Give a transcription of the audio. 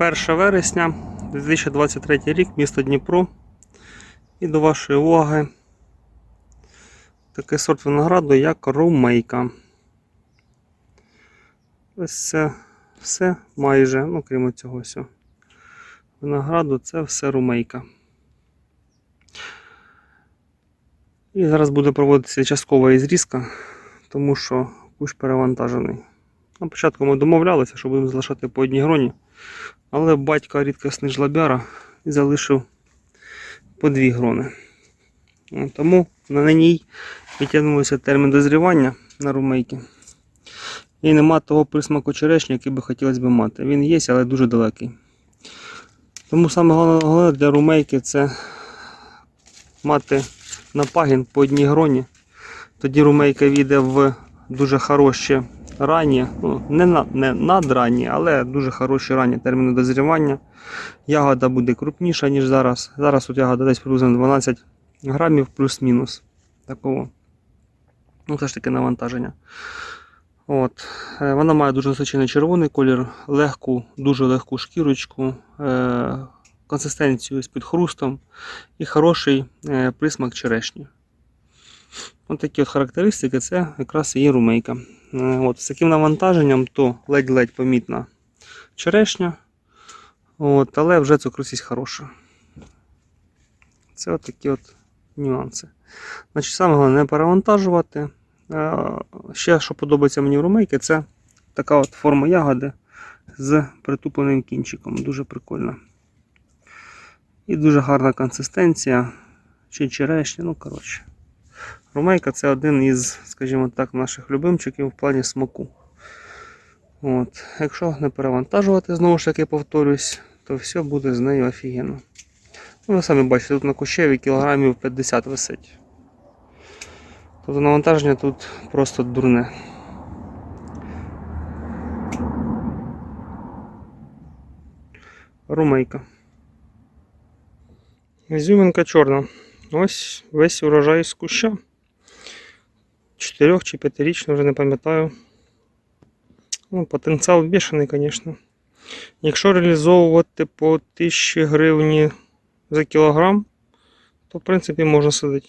1 вересня 2023 рік, місто Дніпро. І до вашої уваги такий сорт винограду, як румейка. Ось це все майже, ну крім цього всього. Винограду це все румейка. І зараз буде проводитися часткова ізрізка, тому що кущ перевантажений. На початку ми домовлялися, що будемо залишати по одній гроні, але батько рідкісний жлобяра і залишив по дві грони. Ну, Тому на ній відтягнулося термін дозрівання на румейки. І нема того присмаку черешні, який би хотілося б мати. Він є, але дуже далекий. Тому саме головне для румейки це мати на пагін по одній гроні. Тоді румейка війде в дуже хороші ранні, ну, не, не надранні, але дуже хороші ранні терміни дозрівання. Ягода буде крупніша, ніж зараз. Зараз тут ягода десь приблизно 12 грамів плюс-мінус. Такого. Ну, все ж таки навантаження. От. Е, Вона має дуже насичений червоний колір, легку, дуже легку шкірочку, е, консистенцію з підхрустом і хороший е, присмак черешні. Ось такі от характеристики це якраз і є румейка. Е, От, з таким навантаженням то ледь-ледь помітна черешня, от, але вже цукрусість хороша. Це от такі от нюанси. Значить, саме головне не перевантажувати. Е, Ще, що подобається мені в румейки, це така от форма ягоди з притупленим кінчиком. Дуже прикольна. І дуже гарна консистенція. Чи черешня, ну коротше. Румейка це один із, скажімо так, наших любимчиків в плані смаку. От. Якщо не перевантажувати, знову ж таки повторюсь, то все буде з нею офігенно. Ну, ви самі бачите, тут на кущеві кілограмів 50 висить. Тобто навантаження тут просто дурне. Румейка. Ізюминка чорна. Ось весь урожай з куща. 4 чи 5-річний, вже не пам'ятаю. Ну, потенціал бішений, звісно. Якщо реалізовувати по 1000 гривні за кілограм, то в принципі можна садити.